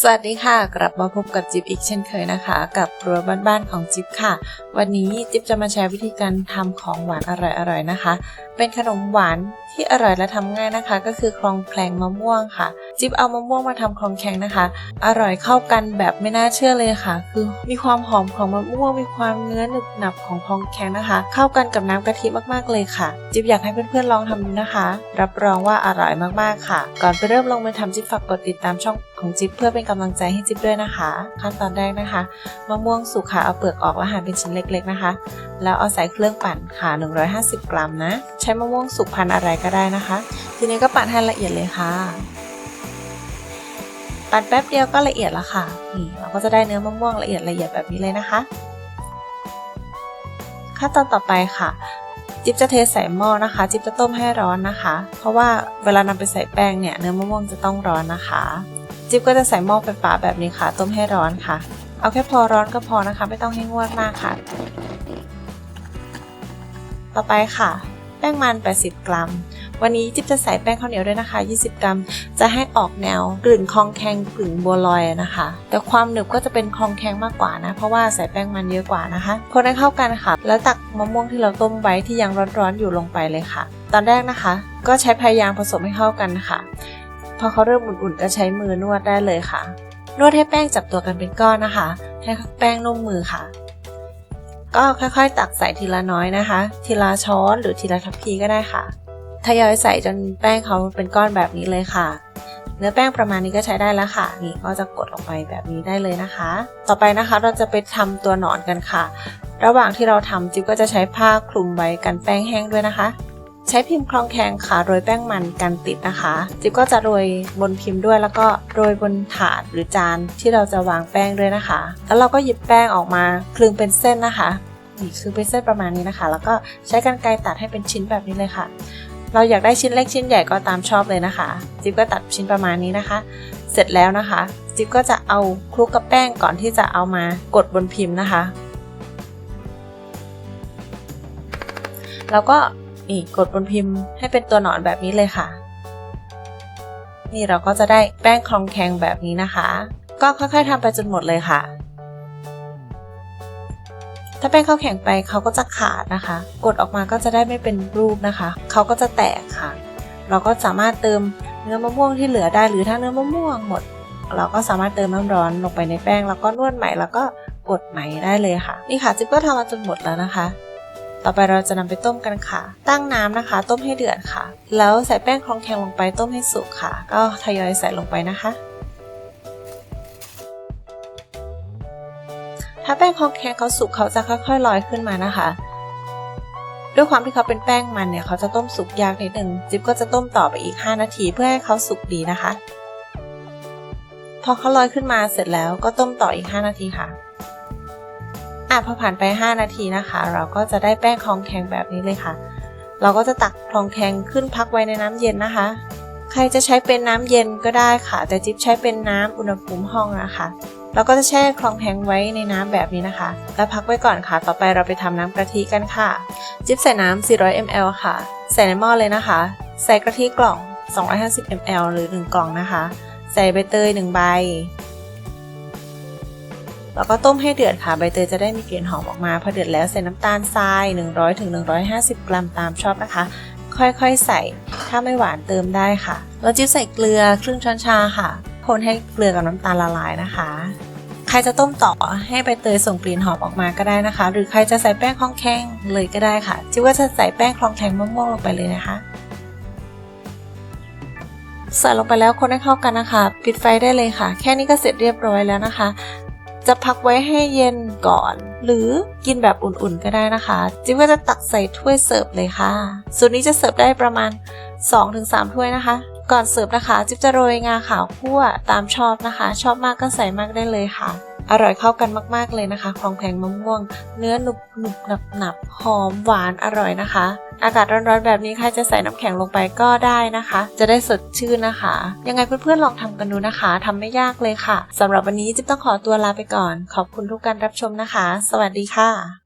สวัสดีค่ะ กลับมาพบกับจิ๊บอีกเช่นเคยนะคะ กับครัวบ้านๆของจิ๊บค่ะ วันนี้จิ๊บจะมาแชร์วิธีการทำของหวานอร่อยๆนะคะ เป็นขนมหวานที่อร่อยและทำง่ายนะคะ ก็คือคลองแคลงมะม่วงค่ะ จิ๊บเอามะม่วงมาทำคลองแคลงนะคะ อร่อยเข้ากันแบบไม่น่าเชื่อเลยค่ะ คือมีความหอมของมะม่วงมีความเนื้อหนึบหนับของคลองแคลงนะคะ เข้ากันกับน้ำกะทิมากๆเลยค่ะ จิ๊บอยากให้เพื่อนๆลองทำดูนะคะ รับรองว่าอร่อยมากๆค่ะ ก่อนไปเริ่มลงมือทำจิ๊บฝากกดติดตามช่อง ของจิ๊บเพื่อเป็นกำลังใจให้จิ๊บด้วยนะคะ ขั้นตอนแรกนะคะมะม่วงสุกค่ะเอาเปลือกออกแล้วหั่นเป็นชิ้นเล็กๆนะคะ แล้วเอาใส่เครื่องปั่นค่ะ 150 กรัมนะ ใช้มะม่วงสุกพันอะไรก็ได้นะคะ ทีนี้ก็ปั่นให้ละเอียดเลยค่ะ ปั่นแป๊บเดียวก็ละเอียดแล้วค่ะนี่เราก็จะได้เนื้อมะม่วงละเอียดละเอียดแบบนี้เลยนะคะ ขั้นตอนต่อไปค่ะจิ๊บจะเทใส่หม้อนะคะ จิ๊บจะต้มให้ร้อนนะคะ เพราะว่าเวลานำไปใส่แป้งเนี่ยเนื้อมะม่วงจะต้องร้อนนะคะ จิ๊บก็จะใส่หม้อไฟฟ้าแบบนี้ค่ะ ต้มให้ร้อนค่ะ เอาแค่พอร้อนก็พอนะคะ ไม่ต้องให้งวดมากค่ะ ต่อไปค่ะ แป้งมัน 80 กรัม วันนี้จิ๊บจะใส่แป้งข้าวเหนียวด้วยนะคะ 20 กรัม จะให้ออกแนวกลิ่นคลองแคงกลิ่นบัวลอยนะคะ แต่ความหนึบก็จะเป็นคลองแคงมากกว่านะ เพราะว่าใส่แป้งมันเยอะกว่านะคะ คนให้เข้ากันค่ะ แล้วตักมะม่วงที่เราต้มไว้ที่ยังร้อนๆอยู่ลงไปเลยค่ะ ตอนแรกนะคะ ก็ใช้พยายามผสมให้เข้ากันค่ะ พอเขาเริ่มอุ่นๆ ก็ใช้มือนวดได้เลยค่ะ นวดให้แป้งจับตัวกันเป็นก้อนนะคะ ให้แป้งนุ่มมือค่ะ ก็ค่อยๆ ตักใส่ทีละน้อยนะคะ ทีละช้อนหรือทีละทัพพีก็ได้ค่ะทยอยใส่จนแป้งเขาเป็นก้อนแบบนี้เลยค่ะ เนื้อแป้งประมาณนี้ก็ใช้ได้แล้วค่ะ นี่ก็จะกดลงไปแบบนี้ได้เลยนะคะ ต่อไปนะคะเราจะไปทำตัวหนอนกันค่ะ ระหว่างที่เราทำจิ๊บก็จะใช้ผ้าคลุมไว้กันแป้งแห้งด้วยนะคะ ใช้พิมพ์คลองแคงค่ะโรยแป้งมันกันติดนะคะ จิ๊บก็จะโรยบนพิมพ์ด้วย แล้วก็โรยบนถาดหรือจานที่เราจะวางแป้งด้วยนะคะ แล้วเราก็หยิบแป้งออกมาคลึงเป็นเส้นนะคะนี่คือเป็นเส้นประมาณนี้นะคะ แล้วก็ใช้กรรไกรตัดให้เป็นชิ้นแบบนี้เลยค่ะ เราอยากได้ชิ้นเล็กชิ้นใหญ่ก็ตามชอบเลยนะคะ จิ๊บก็ตัดชิ้นประมาณนี้นะคะ เสร็จแล้วนะคะ จิ๊บก็จะเอาคลุกกับแป้งก่อนที่จะเอามากดบนพิมพ์นะคะแล้วก็ นี่กดบนพิมพ์ให้เป็นตัวหนอนแบบนี้เลยค่ะ นี่เราก็จะได้แป้งคลองแคงแบบนี้นะคะ ก็ค่อยๆทำไปจนหมดเลยค่ะ ถ้าแป้งเข้าแข็งไปเขาก็จะขาดนะคะ กดออกมาก็จะได้ไม่เป็นรูปนะคะ เขาก็จะแตกค่ะ เราก็สามารถเติมเนื้อมะม่วงที่เหลือได้หรือถ้าเนื้อมะม่วงหมด เราก็สามารถเติมน้ำร้อนลงไปในแป้ง แล้วก็นวดใหม่แล้วก็กดใหม่ได้เลยค่ะ นี่ค่ะจิ๊บก็ทำมาจนหมดแล้วนะคะ ต่อไปเราจะนำไปต้มกันค่ะ ตั้งน้ำนะคะ ต้มให้เดือดค่ะ แล้วใส่แป้งคลองแคงลงไปต้มให้สุกค่ะ ก็ทยอยใส่ลงไปนะคะ ถ้าแป้งคลองแคงเขาสุกเขาจะค่อยๆลอยขึ้นมานะคะด้วยความที่เขาเป็นแป้งมันเนี่ยเขาจะต้มสุกยากนิดนึงจิ๊บก็จะต้มต่อไปอีก 5 นาทีเพื่อให้เขาสุกดีนะคะ พอเขาลอยขึ้นมาเสร็จแล้วก็ต้มต่ออีก 5 นาทีค่ะ อะพอผ่านไป 5 นาทีนะคะ เราก็จะได้แป้งคลองแคงแบบนี้เลยค่ะ เราก็จะตักคลองแคงขึ้นพักไว้ในน้ำเย็นนะคะ ใครจะใช้เป็นน้ำเย็นก็ได้ค่ะ แต่จิ๊บใช้เป็นน้ำอุณหภูมิห้องนะคะเราก็จะแช่คลองแคงไว้ในน้ำแบบนี้นะคะ แล้วพักไว้ก่อนค่ะ ต่อไปเราไปทำน้ำกะทิกันค่ะ จิ๊บใส่น้ำ400 ml ค่ะ ใส่ในหม้อเลยนะคะ ใส่กะทิกล่อง 250 ml หรือ 1 กล่องนะคะ ใส่ใบเตย 1 ใบ แล้วก็ต้มให้เดือดค่ะใบเตยจะได้มีกลิ่นหอมออกมาพอเดือดแล้วใส่น้ำตาลทราย 100ถึง150 กรัมตามชอบนะคะ ค่อยๆใส่ถ้าไม่หวานเติมได้ค่ะ แล้วจิ๊บใส่เกลือครึ่งช้อนชาค่ะ คนให้เกลือกับน้ำตาลละลายนะคะ ใครจะต้มต่อให้ใบเตยส่งกลิ่นหอมออกมาก็ได้นะคะ หรือใครจะใส่แป้งคลองแคงเลยก็ได้ค่ะจิ๊บว่าจะใส่แป้งคลองแคงมะม่วงลงไปเลยนะคะใส่ลงไปแล้วคนให้เข้ากันนะคะ ปิดไฟได้เลยค่ะ แค่นี้ก็เสร็จเรียบร้อยแล้วนะคะ จะพักไว้ให้เย็นก่อน หรือกินแบบอุ่นๆก็ได้นะคะ จิ๊บก็จะตักใส่ถ้วยเสิร์ฟเลยค่ะ สูตรนี้จะเสิร์ฟได้ประมาณ 2-3 ถ้วยนะคะ ก่อนเสิร์ฟนะคะ จิ๊บจะโรยงาขาวคั่วตามชอบนะคะ ชอบมากก็ใส่มากได้เลยค่ะ อร่อยเข้ากันมาก ๆ เลยนะคะคลองแพงมะม่วง เนื้อหนุบหนุบหนับหนับหอมหวานอร่อยนะคะ อากาศร้อนๆแบบนี้ใครจะใส่น้ำแข็งลงไปก็ได้นะคะ จะได้สดชื่นนะคะ ยังไงเพื่อนๆลองทำกันดูนะคะทำไม่ยากเลยค่ะสำหรับวันนี้จิ๊บต้องขอตัวลาไปก่อน ขอบคุณทุกการรับชมนะคะ สวัสดีค่ะ